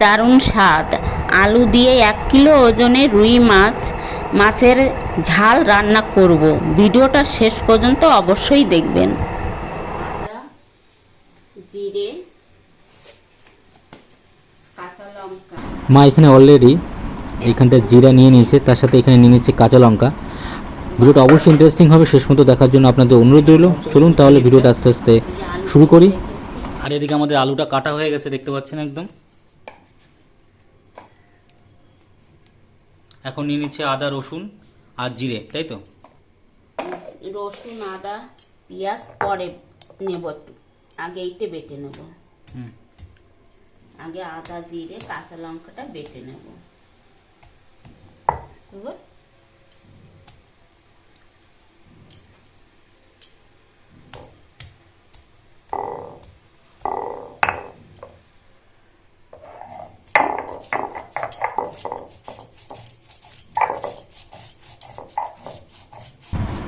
দারুণ স্বাদ। আলু দিয়ে এক কিলো ওজনে রুই মাছ মাছের ঝাল রান্না করব। ভিডিওটা শেষ পর্যন্ত অবশ্যই দেখবেন। জিরে কাঁচা লঙ্কা। মা এখানে অলরেডি এইখানটা জিরা নিয়ে নিয়েছে তার সাথে এখানে নিয়ে নিচ্ছে কাঁচা লঙ্কা। ভিডিওটা অবশ্যই ইন্টারেস্টিং হবে শেষ মতো দেখার জন্য আপনাদের অনুরোধ রইল। চলুন তাহলে ভিডিওটা আস্তে আস্তে শুরু করি। আর এদিকে আমাদের আলুটা কাটা হয়ে গেছে দেখতে পাচ্ছেন একদম? এখন নিয়ে নিচ্ছে আদা রসুন আর জিরে তাই তো? রসুন আদা পেঁয়াজ পরে নেব একটু। আগে এইটা বেটে নেব। হুম। আগে আদা জিরে কাঁচা লঙ্কাটা বেটে নেব।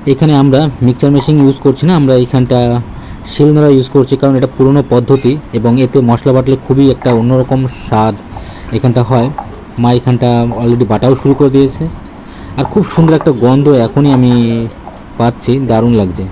এখানে আমরা মিক্সচার মেশিন ইউজ করছি না, আমরা এখানটা শিলনোড়া ইউজ করছি কারণ এটা পুরনো পদ্ধতি এবং এতে মশলা বাটলে খুবই একটা অন্যরকম স্বাদ এখানটা হয়। মা এখানটা অলরেডি বাটাও শুরু করে দিয়েছে। আর খুব সুন্দর একটা গন্ধ এখনই আমি পাচ্ছি, দারুণ লাগছে।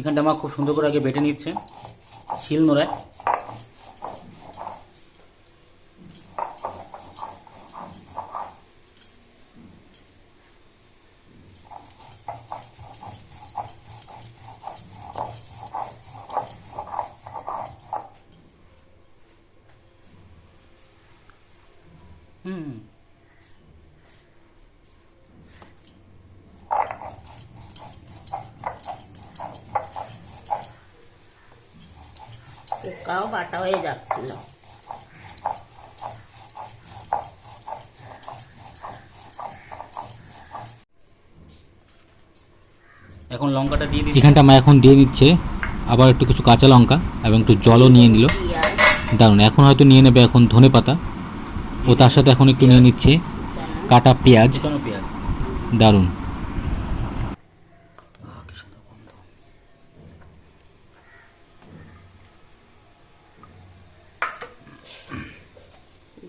এখানটা মা খুব সুন্দর করে আগে বেটে নিচ্ছে শিল নোড়ায়। হুম। পোকাও বাটা হয়ে যাচ্ছিল। এখন লঙ্কাটা দিয়ে দিচ্ছি। এখানটা মা এখন দিয়ে দিচ্ছে। আবার একটু কিছু কাঁচা লঙ্কা এবং একটু জলও নিয়ে নিল। দারুণ এখন হয়তো নিয়ে নেবে এখন ধনে পাতা। ও তার সাথে এখন একটু নিয়ে নিচ্ছে। কাটা পেঁয়াজ। পেঁয়াজ। দারুণ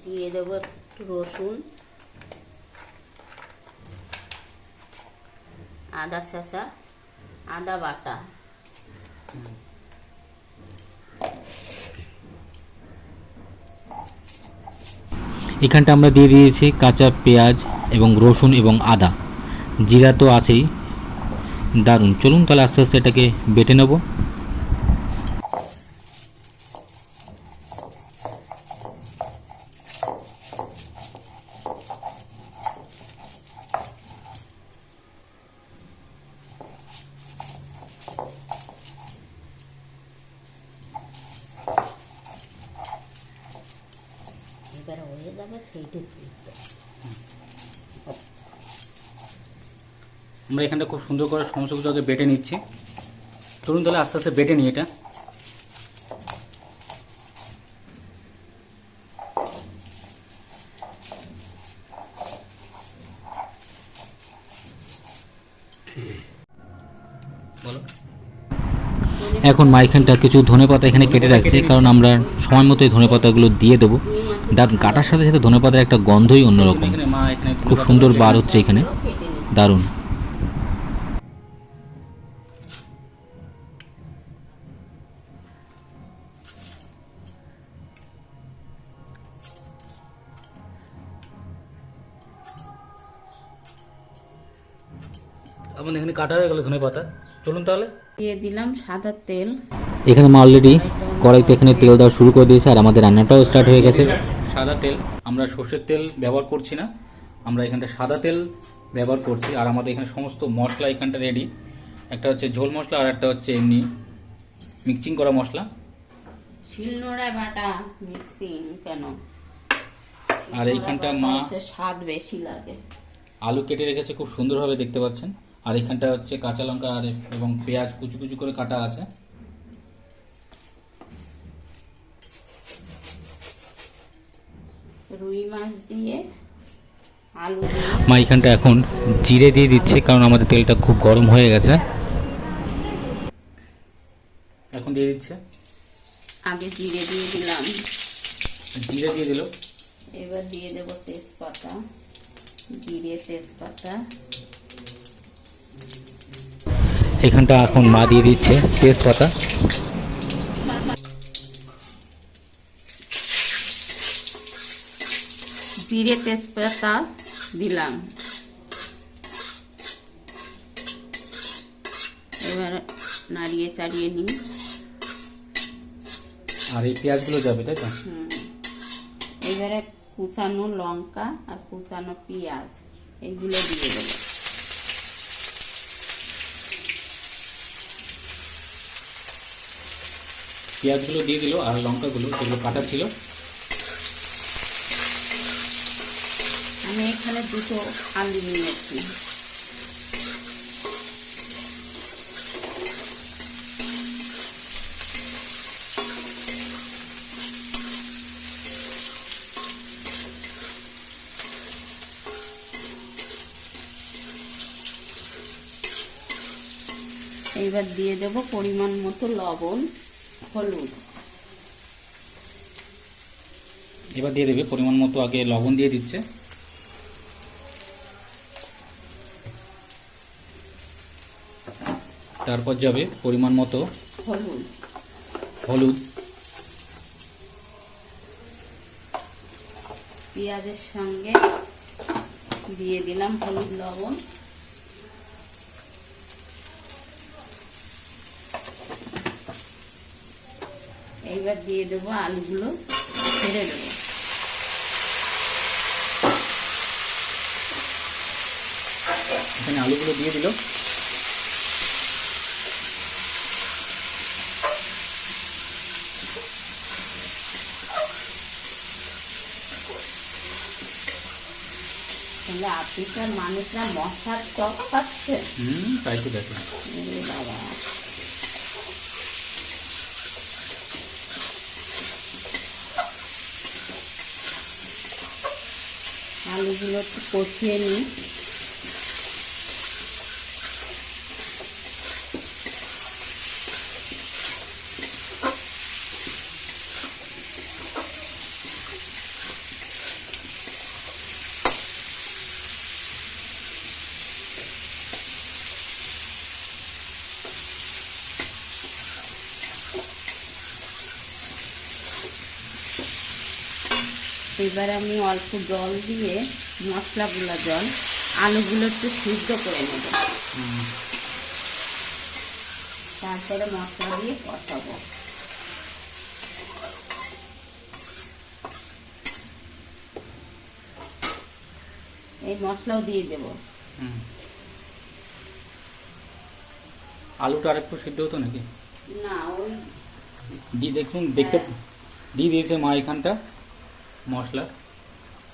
দিয়ে দেবো একটু রসুন আদা শেষা আদা বাটা। এখানটা আমরা দিয়ে দিয়েছি কাঁচা পেঁয়াজ এবং রসুন এবং আদা। জিরা তো আছেই। দারুণ। চলুন তাহলে আস্তে আস্তে এটাকে বেটে নেব এবার হয়ে যাবে সেইটুকু আমরা এখানটা খুব সুন্দর করে সমস্ত কিছু আগে বেটে নিচ্ছি। চলুন তাহলে আস্তে আস্তে বেটে নিই এটা। এখন মাইখানটা কিছু ধনে পাতা এখানে কেটে রাখছি, কারণ আমরা সময় মতো এই ধনে পাতাগুলো দিয়ে দেবো। দারুণ কাটার সাথে সাথে ধনে পাতার একটা গন্ধই অন্যরকম। খুব সুন্দর বার হচ্ছে এখানে। দারুণ। আমাদের এখানে কাটা হয়ে গেল ধনে পাতা। চলুন তাহলে। দিয়ে দিলাম সাদা তেল। এখানে মা অলরেডি কড়াইতে এখানে তেল দেওয়া শুরু করে দিয়েছে আর আমাদের রান্নাটাও স্টার্ট হয়ে গেছে। সাদা তেল। আমরা সর্ষের তেল ব্যবহার করছি না। আমরা এখানটা সাদা তেল ব্যবহার করছি। আর আমাদের এখানে সমস্ত মশলা এখানটা রেডি একটা হচ্ছে ঝোল মশলা আর একটা হচ্ছে এমনি মিক্সিং করা মশলা। শিলনোড়ায় বাটা মিক্সিং কেন? আর এইখানটা মা স্বাদ বেশি লাগে। আলু কেটে রেখেছে খুব সুন্দরভাবে দেখতে পাচ্ছেন। আর এখানটা হচ্ছে কাঁচা লঙ্কা আর এবং পেঁয়াজ কুচু কুচু করে কাটা আছে। রুই মাছ দিয়ে আলু মা এখানটা এখন জিরে দিয়ে দিচ্ছে কারণ আমাদের তেলটা খুব গরম হয়ে গেছে। এখন দিয়ে দিচ্ছে? আগে জিরে দিয়ে দিলাম। জিরে দিয়ে দিল? এবার দিয়ে দেব তেজপাতা জিরে তেজপাতা। এখানটা এখন মা দিয়ে দিচ্ছে তেজপাতা। জিরে তেজপাতা দিলাম। এবার নাড়িয়ে চাড়িয়ে নিই। আর এই পেঁয়াজগুলো যাবে তাই তো? এবারে কুচানো লঙ্কা আর কুচানো পেঁয়াজ এইগুলো দিয়ে দেবো। পেঁয়াজগুলো দিয়ে দিল আর লঙ্কাগুলো যেগুলো কাটা ছিল। আমি এখানে দুটো আলু নিয়েছি এইবার দিয়ে দেব পরিমাণ মতো লবণ, হলুদ। এবার দিয়ে দেবে পরিমাণ মতো আগে লবণ দিয়ে দিচ্ছে। তারপর যাবে পরিমাণ মতো হলুদ। হলুদ। পেঁয়াজের সঙ্গে দিয়ে দিলাম হলুদ লবণ। এইবার দিয়ে দেবো আলুগুলো ছেড়ে দেবো। এখানে আলুগুলো দিয়ে দিল। তাহলে আফ্রিকার মানুষরা মশার চপ পাচ্ছে হুম তাই তো দেখো বাবা। আলুগুলো একটু কষিয়ে নিই। এবার আমি অল্প জল দিয়ে মশলাগুলো জল আলুগুলো একটু সিদ্ধ করে নেব। তারপরে মশলা দিয়ে কষাবো। এই মশলাও দিয়ে দেব। হুম। আলুটা আরেকটু সিদ্ধ হতো নাকি? না ওই দিয়ে দেখুন দেখতে হ্যাঁ। দিয়ে দিয়েছে মা এখানটা। মশলা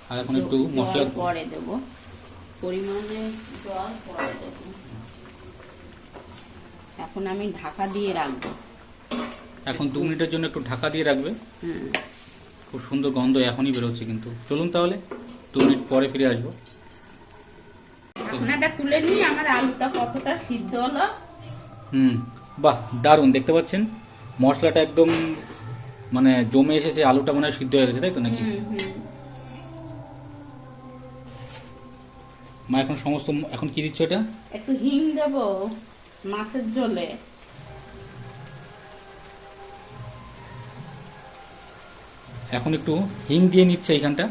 আর এখন একটু মশলা পরে দেব। পরিমাণে জল পরে দেব। এখন আমি ঢাকা দিয়ে রাখব। এখন দু মিনিটের জন্য একটু ঢাকা দিয়ে রাখবে। খুব সুন্দর গন্ধ এখনই বেরোচ্ছে কিন্তু। চলুন তাহলে দু মিনিট পরে ফিরে আসব। ঢাকনাটা তুলে নিই আমার আলুটা কতটা সিদ্ধ হলো। হুম বাহ দারুণ। দেখতে পাচ্ছেন মশলাটা একদম মানে জমে এসেছে আলুটা মনে হয় সিদ্ধ হয়ে গেছে তাই তো নাকি? মা এখন সমস্ত এখন কি দিচ্ছ এটা? একটু হিং দেব মাছের ঝোলে। এখন একটু হিং দিয়ে নিচ্ছে এইখানটা।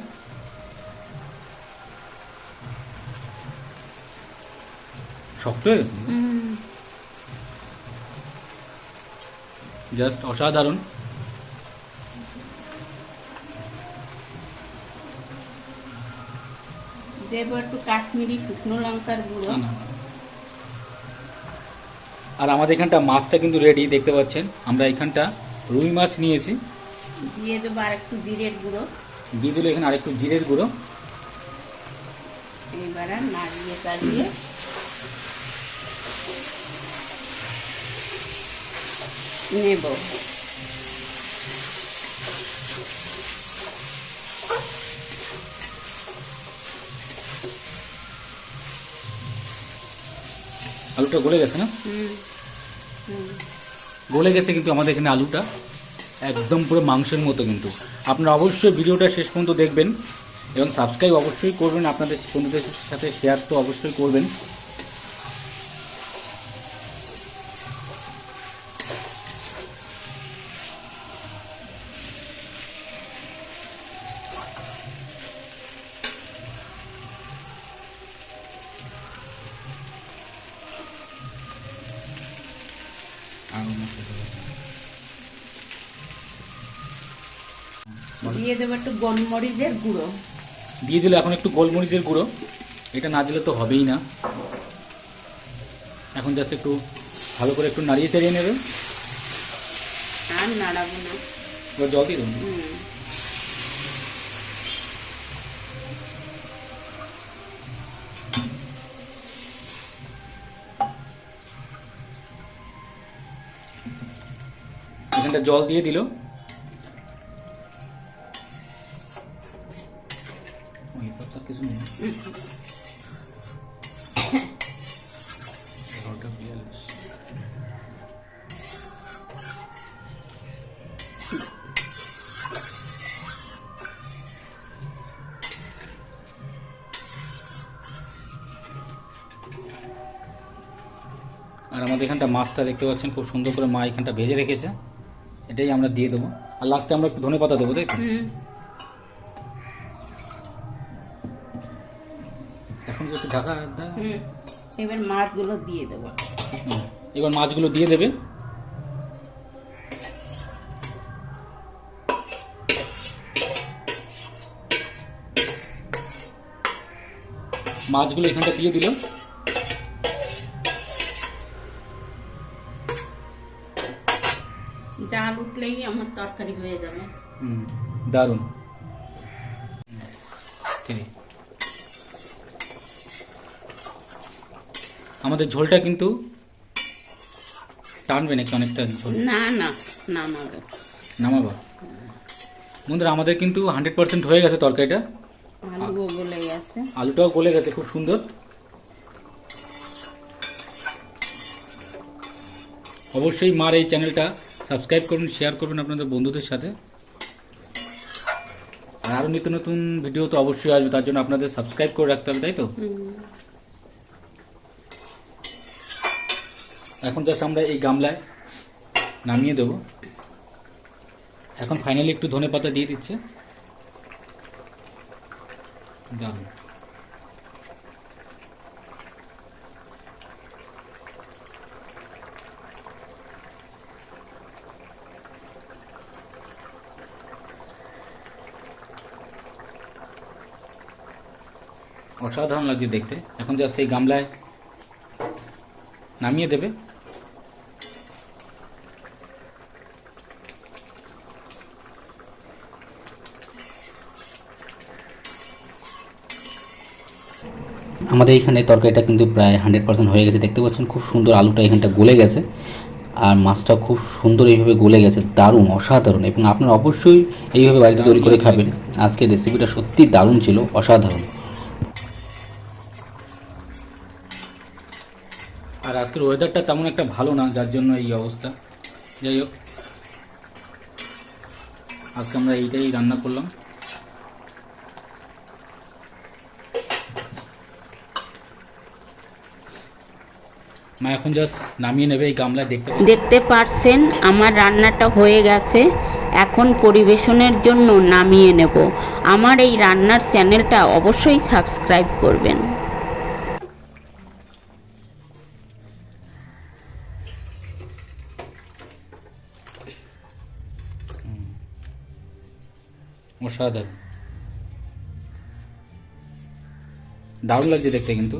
শক্ত হয়ে গেছে? জাস্ট অসাধারণ। দেবো একটু কাশ্মীরি শুকনো লঙ্কার গুঁড়ো। আর আমাদের এখানটা মাছটা কিন্তু রেডি দেখতে পাচ্ছেন? আমরা এখানটা রুই মাছ নিয়েছি। দিয়ে দেবো আর একটু জিরের গুঁড়ো। দিয়ে দিল এখানে আরেকটু জিরের গুঁড়ো। এবার নাড়িয়ে চাড়িয়ে। নেব। আলুটা গলে গেছে না? গলে গেছে কিন্তু আমাদের এখানে আলুটা। একদম পুরো মাংসের মতো কিন্তু। আপনারা অবশ্যই ভিডিওটা শেষ পর্যন্ত দেখবেন এবং সাবস্ক্রাইব অবশ্যই করবেন। আপনাদের বন্ধুদের সাথে শেয়ার তো অবশ্যই করবেন। দিয়ে দেবো একটু গোলমরিচের গুঁড়ো। দিয়ে দিলে এখন একটু গোলমরিচের গুঁড়ো। এটা না দিলে তো হবেই না। এখন জাস্ট একটু ভালো করে একটু নাড়িয়ে চাড়িয়ে নেবে। আর নাড়াবো না। এবার জল দিয়ে এখানটা জল দিয়ে দিল। আমাদের এখানটা মাছটা দেখতে পাচ্ছেন খুব সুন্দর করে মা এখানটা ভেজে রেখেছে। এটাই আমরা দিয়ে দেবো। আর লাস্টে আমরা একটু ধনে পাতা দেবো তাই এখন কি একটু ঢাকা এবার মাছগুলো দিয়ে দেবো। এবার মাছগুলো দিয়ে দেবে। মাছগুলো এখানটা দিয়ে দিল তরকারি হয়ে যাবে। হুম, দারুণ। আমাদের ঝোলটা কিন্তু টানবে নাকি অনেকটা ঝোল? না না নামাবে। নামাবো? বন্ধুরা আমাদের কিন্তু হান্ড্রেড পার্সেন্ট হয়ে গেছে তরকারিটা। আলুও গলে গেছে। আলুটাও গলে গেছে খুব সুন্দর। অবশ্যই মার এই চ্যানেলটা সাবস্ক্রাইব করুন শেয়ার করবেন আপনাদের বন্ধুদের সাথে। আর আরও নিত্য নতুন ভিডিও তো অবশ্যই আসবে, তার জন্য আপনাদের সাবস্ক্রাইব করে রাখতে হবে, তাই তো? এখন জাস্ট আমরা এই গামলায় নামিয়ে দেব। এখন ফাইনালি একটু ধনে পাতা দিয়ে দিচ্ছে। দারুণ অসাধারণ লাগছে দেখতে। এখন জাস্ট এই গামলায় নামিয়ে দেবে। আমাদের এখানে তরকারিটা কিন্তু প্রায় হান্ড্রেড পার্সেন্ট হয়ে গেছে। দেখতে পাচ্ছেন খুব সুন্দর আলুটা এখানটা গলে গেছে আর মাছটা খুব সুন্দর এইভাবে গলে গেছে। দারুণ, অসাধারণ এবং আপনারা অবশ্যই এইভাবে বাড়িতে তৈরি করে খাবেন। আজকের রেসিপিটা সত্যি দারুণ ছিল, অসাধারণ। আজকের ওয়েদারটা তেমন একটা ভালো না, যার জন্য এই অবস্থা। যাই হোক, আজকে আমরা এইটাই রান্না করলাম। মা এখন জাস্ট নামিয়ে নেবে এই গামলা দেখতে দেখতে পারছেন, আমার রান্নাটা হয়ে গেছে। এখন পরিবেশনের জন্য নামিয়ে নেব। আমার এই রান্নার চ্যানেলটা অবশ্যই সাবস্ক্রাইব করবেন। অসাধারণ। দারুণ লাগছে দেখতে কিন্তু।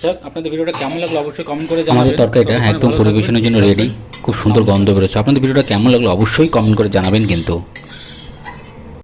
স্যার আপনাদের ভিডিওটা কেমন লাগল অবশ্যই কমেন্ট করে জানাবেন। আমাদের তরকারিটা একদম পরিবেশনের জন্য রেডি খুব সুন্দর গন্ধ বেরোচ্ছে। আপনাদের ভিডিওটা কেমন লাগল অবশ্যই কমেন্ট করে জানাবেন কিন্তু।